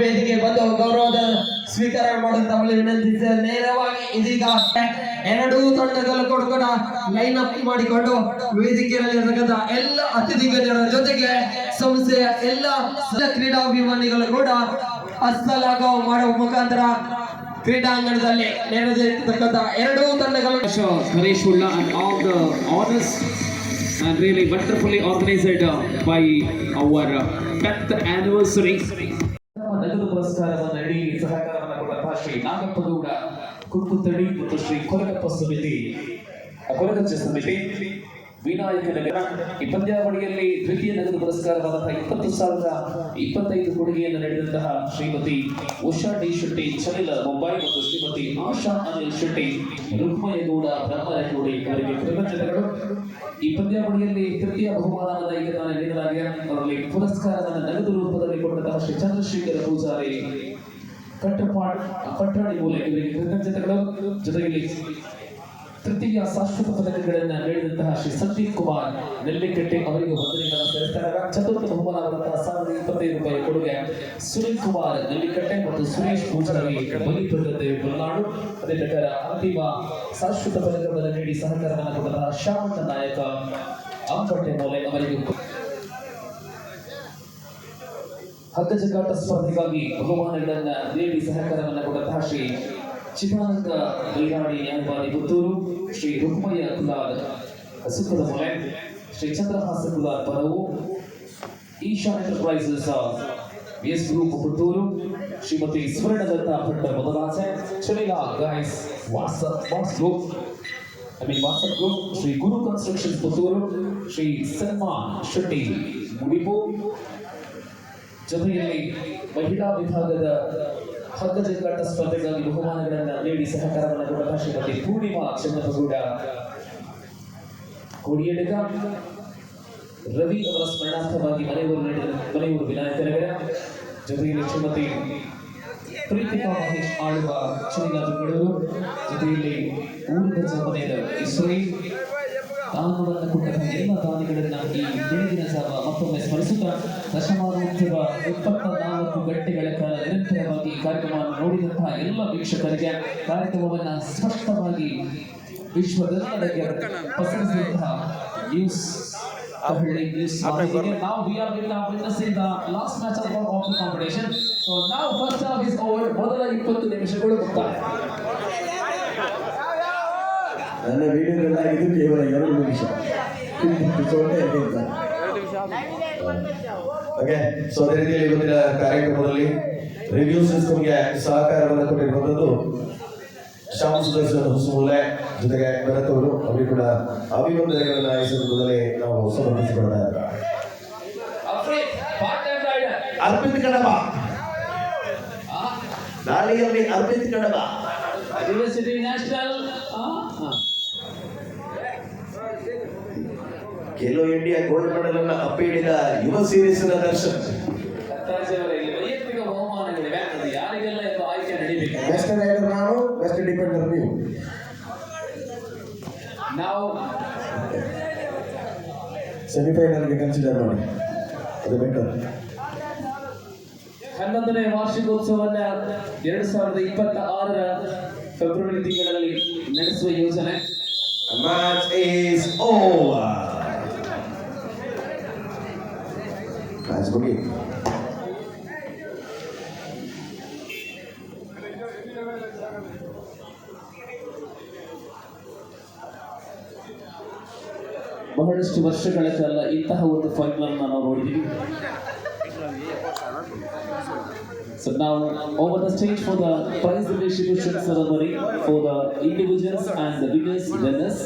ವೇದಿಕೆ ಬಂದು ಗೌರವದ ಸ್ವೀಕಾರ ಮಾಡುತ್ತವಳು ವಿನಂತಿಸಿದ ನೇರವಾಗಿ ಇದೀಗ ಎರಡೂ ತಂಡಗಳು ಕೂಡ ಲೈನ್ ಅಪ್ ಮಾಡಿಕೊಂಡು ವೇದಿಕೆಯಲ್ಲಿ ಇರತಕ್ಕಂತ ಎಲ್ಲ ಅತಿಥಿಗಳ ಜೊತೆಗೆ ಸಂಸ್ಥೆಯ ಎಲ್ಲ ಕ್ರೀಡಾಭಿಮಾನಿಗಳು ಕೂಡ ಅಸ್ತಲಾಗ ಮಾಡುವ ಮುಖಾಂತರ ಕ್ರೀಡಾಂಗಣದಲ್ಲಿ ನೆರೆದಿರ್ತಕ್ಕಂಥ ಎರಡೂ ತಂಡಗಳು Suresh Ulla and all the honors and really wonderfully organized by our uh, 10th anniversary. ನಗದು ಪುರಸ್ಕಾರವನ್ನು ನೀಡಿ ಸಹಕಾರವನ್ನು ಕೊಟ್ಟಂತಹ ಶ್ರೀ ನಾಗಪ್ಪಗೌಡ ಕುಕ್ಕುತಡಿ ಮತ್ತು ಶ್ರೀ ಕೊರಗಪ್ಪ ಸಮಿತಿ ಕೊರಗಜ್ಜ ಸಮಿತಿ ವಿನಾಯಕ ಈ ಪಂದ್ಯಾವಳಿಯಲ್ಲಿ ದ್ವಿತೀಯ ನಗದು ಪುರಸ್ಕಾರವಾದಂತಹ ಇಪ್ಪತ್ತು ಸಾವಿರದ ಇಪ್ಪತ್ತೈದು ಕೊಡುಗೆಯನ್ನು ನೀಡಿದಂತಹ ಶ್ರೀಮತಿ ಉಷಾ ಡಿ ಶೆಟ್ಟಿ, ಚಲಿಲ ಮುಂಬೈ ಮತ್ತು ಶ್ರೀಮತಿ ಆಶಾ ಅನಿಲ್ ಶೆಟ್ಟಿ ರುಕ್ಮಯಗೌಡ ಬ್ರಹ್ಮರಗೌಡಿ ಅವರಿಗೆ ಕೃತಜ್ಞತೆಗಳು. ಈ ಪಂದ್ಯಾವಳಿಯಲ್ಲಿ ತೃತೀಯ ಬಹುಮಾನವನ್ನು ಈಗ ನೀಡಲಾಗಿದೆ. ಅವರಲ್ಲಿ ಪುರಸ್ಕಾರವನ್ನು ನಗದು ರೂಪದಲ್ಲಿ ಕೊಟ್ಟಂತಹ ಶ್ರೀ ಚಂದ್ರಶೇಖರ ಪೂಜಾರಿ ಕಟ್ಟಪಾಡ್ ಪಟ್ಟಣಿ ಮೂಲಕ ಇವರಿಗೆ ಕೃತಜ್ಞತೆಗಳು. ಜೊತೆಗೆ ತೃತೀಯ ಶಾಶ್ವತ ಪದಕಗಳನ್ನ ನೀಡಿದಂತಹ ಶ್ರೀ ಸಂದೀಪ್ ಕುಮಾರ್ ನೆಲ್ಲಿಕಟ್ಟೆ ಅವರಿಗೆ ವಂದನೆಗಳನ್ನು ಸಲ್ಲಿಸ್ತಾರೆ. ಚತುರ್ಥ ಬಹುಮಾನವಾದಂತಹ ಸಾವಿರದ ಇಪ್ಪತ್ತೈದು ರೂಪಾಯಿ ಕೊಡುಗೆ ಸುನಿಲ್ ಕುಮಾರ್ ನೆಲ್ಲಿಕಟ್ಟೆ ಮತ್ತು ಸುರೇಶ್ ಪೂಜಾರಿ ಬಲಿಪುರದಂತೆ ಬಲ್ನಾಡು ಅದೇ ಪ್ರಕಾರ ಅಂತಿಮ ಶಾಶ್ವತ ಪದಕವನ್ನು ನೀಡಿ ಸಹಕಾರವನ್ನು ಕೊಟ್ಟಂತಹ ಶ್ಯಾಮಣ್ಣ ನಾಯಕ ಅಂಪಟ್ಟೆ ಮೌಲೆ ಅವರಿಗೆ ಹಗ್ಗಜಗಾಟ ಸ್ಪರ್ಧೆಗಾಗಿ ಬಹುಮಾನಗಳನ್ನು ನೀಡಿ ಸಹಕಾರವನ್ನು ಕೊಟ್ಟಂತಹ ಶ್ರೀ ಚಿದಾನಂದ ಬೈರಾಣಿ ನ್ಯಾಯವಾದಿ ಪುತ್ತೂರು ಶ್ರೀ ರುಕ್ಮಯ್ಯ ಕುಲಾಲ್ ಸುಖದ ಮೊಲೆ Shri Chandrahasa Kulal ಪರವು Isha enterprises S group Puttur Shrimati Swarnadatta Bhatta ಮೊದಲಾಸೆ ಚಳಿಲಾ guys WhatsApp what's group I mean WhatsApp group Shri Guru construction Puttur Shri Salman Shetty Mudipu ಜೊತೆಯಲ್ಲಿ ಮಹಿಳಾ ವಿಭಾಗದ ಹಗ್ಗಜಗಾಟ ಸ್ಪರ್ಧೆಗಾಗಿ ಬಹುಮಾನಗಳನ್ನು ನೀಡಿ ಸಹಕಾರವನ್ನು ಕೊಟ್ಟ ಶ್ರೀಮತಿ ಪೂರ್ಣಿಮಾ ಚನ್ನಪಗೌಡ ಕೋಡಿಯಡಕ. ರವಿ ಅವರ ಸ್ಮರಣಾರ್ಥವಾಗಿ ಮನೆಯವರು ನಡೆದ ಮನೆಯವರು ವಿನಾಯಕ ನಗರ. ಜೊತೆಯಲ್ಲಿ ಶ್ರೀಮತಿ ಪ್ರೀತಿಕಾ ಮಹೇಶ್ ಆಳುವ ಚುನಿನ ಬೆಂಗಳೂರು ಜೊತೆಯಲ್ಲಿ ಊರಿನ ಜಮನೆಯ ಇಸ್ರೇಲ್ ದಾನವನ್ನು ಕೊಟ್ಟ ಎಲ್ಲ ದಾನಿಗಳನ್ನ ಈ ಬೆಳಗಿನ ಜಾವ ಮತ್ತೊಮ್ಮೆ ಸ್ಮರಿಸುತ್ತಾ ದಶಮಾನೋತ್ಸವ ಇಪ್ಪತ್ತ ನಾಲ್ಕು ಗಂಟೆಗಳ ಕಾಲ ಕಾರ್ಯಕ್ರಮವನ್ನು ನೋಡಿದಂತಹ ಎಲ್ಲ ವೀಕ್ಷಕರಿಗೆ ಕಾರ್ಯಕ್ರಮವನ್ನು ಸ್ಪಷ್ಟವಾಗಿ ವಿಶ್ವದೆಲ್ಲರಿಗೆ ಪಸರಿಸಿದಂತಹ ನ್ಯೂಸ್ ಮೊದಲ ಇಪ್ಪತ್ತು ನಿಮಿಷಗಳು ಮುಕ್ತಾಯ ನನ್ನ ವಿಡಿಯೋದಲ್ಲಾಗಿದ್ದು ಕೇವಲ ಎರಡು ನಿಮಿಷ. ಓಕೆ ಸೊ ಅದೇ ರೀತಿಯಲ್ಲಿ ಇವತ್ತಿನ ಕಾರ್ಯಕ್ರಮದಲ್ಲಿ ರಿವ್ಯೂ ಸಿಸ್ಟಮ್ಗೆ ಸಹಕಾರವನ್ನು ಕೊಟ್ಟಿರುವಂಥದ್ದು ಶ್ಯಾಮ್ ಸುದರ್ಶನ್ ಹುಸುಮೂಲೆ ಜೊತೆಗೆ ಭರತ್ ಅವರು ಅವರಿಗೆ ಕೂಡ ಅಭಿವಂದನೆಗಳನ್ನ ಈ ಸಂದರ್ಭದಲ್ಲಿ ನಾವು ಸಮರ್ಪಿಸಿಕೊಳ್ಳೋಣ. ಅರ್ಪಿತ್ ಕಡಬ ದಾಳಿಯಲ್ಲಿ Arpith Kadaba university national Khelo India gold medal ಅನ್ನ ಅಪ್ಪಿಡಿದ ಯುವ ಸೀರೀಸ್ ದರ್ಶನ್. ನಾವು ಸೆಮಿಫೈನಲ್ಗೆ ಕನ್ಸಿಡರ್ ಮಾಡಿ. ಅದು ಬೆಟರ್ ಹನ್ನೊಂದನೇ ವಾರ್ಷಿಕೋತ್ಸವವನ್ನ ಎರಡು ಸಾವಿರದ ಇಪ್ಪತ್ತ ಆರರ ಫೆಬ್ರವರಿ ತಿಂಗಳಲ್ಲಿ ನಡೆಸುವ ಯೋಜನೆ. ಮ್ಯಾಚ್ is ಓವರ್ ಮ್ಯಾಚ್ ಮುಗಿ ಒಂದಷ್ಟು ವರ್ಷಗಳ ಕಾಲ ಇಂತಹ ಒಂದು ಫೈನಲ್ ನಾವು ನೋಡಿದ್ದೀವಿ So now over the stage for the prize distribution ceremony for the individuals and the winners winners.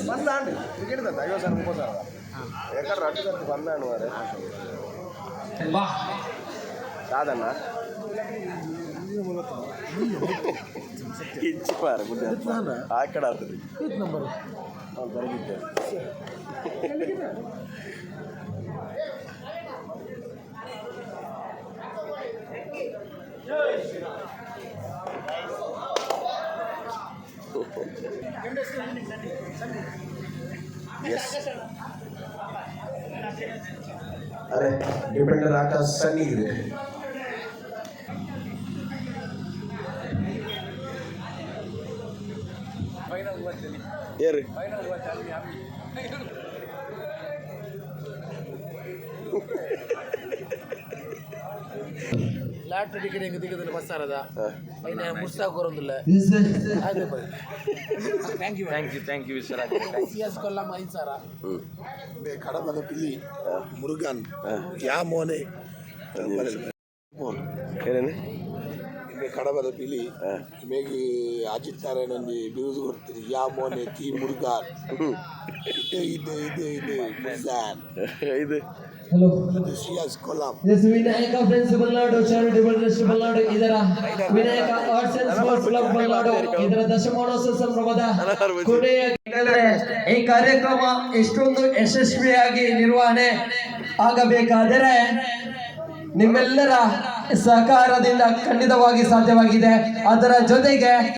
ಸಾಧನ ಇಚ್ಛಿ ಪಾರ ಆ ಕಡೆ ಆಗ್ತದೆ ನಂಬರ್ ಅವ್ರು ಬರಗಿದ್ದೆ ಅರೆ ಡಿಫೆಂಡರ್ ಆಕಾಶ್ ಸನ್ನಿ ಇದೆ ಏರು ಲಾಟ್ರಿ ಟಿಕೆಟ್ ಹೆಂಗೆ ತೆಗೆದಿಲ್ಲ ಬಸ್ ಸಾರದ ಐನ ಮುಡ್ಸಾಕ್ ಬರೋದಿಲ್ಲ thank you thank you thank you C S ಕೊಲ್ಲಮ್ಮ ಐದು ಸಾವಿರ ಬೇ ಕಡಬದ ಪಿಲ್ಲಿ ಮುರುಗನ್ ಯಾ ಮೋನೆ ಏನೇನು ಕಡಬದ ಪಿಲಿ ಮೇಗಿ ಅಜಿತ್ ನಾರಾಯಣ ಒಂದು ಬಿರುದು ಕೊಡ್ತೀರಿ ಯಾ ಮೋನೆ ತಿ ಮುರುಗನ್. ಇದೆ ಇದೆ ಇದೆ ಇದೆ ಮುರುಗನ್. ಇದು. ಹಲೋ ಇದು C S Kollam Vinayaka friends charitable trust ಇದರ Vinayaka arts and sports club Balnadu ಇದರ ದಶಮಾನೋತ್ಸವ ಸಂಭ್ರಮದ ಕೊನೆಯ ಹೇಳಿದ್ರೆ ಈ ಕಾರ್ಯಕ್ರಮ ಎಷ್ಟೊಂದು ಯಶಸ್ವಿಯಾಗಿ ನಿರ್ವಹಣೆ ಆಗಬೇಕಾದರೆ ನಿಮ್ಮೆಲ್ಲರ ಸಹಕಾರದಿಂದ ಖಂಡಿತವಾಗಿ ಸಾಧ್ಯವಾಗಿದೆ. ಅದರ ಜೊತೆಗೆ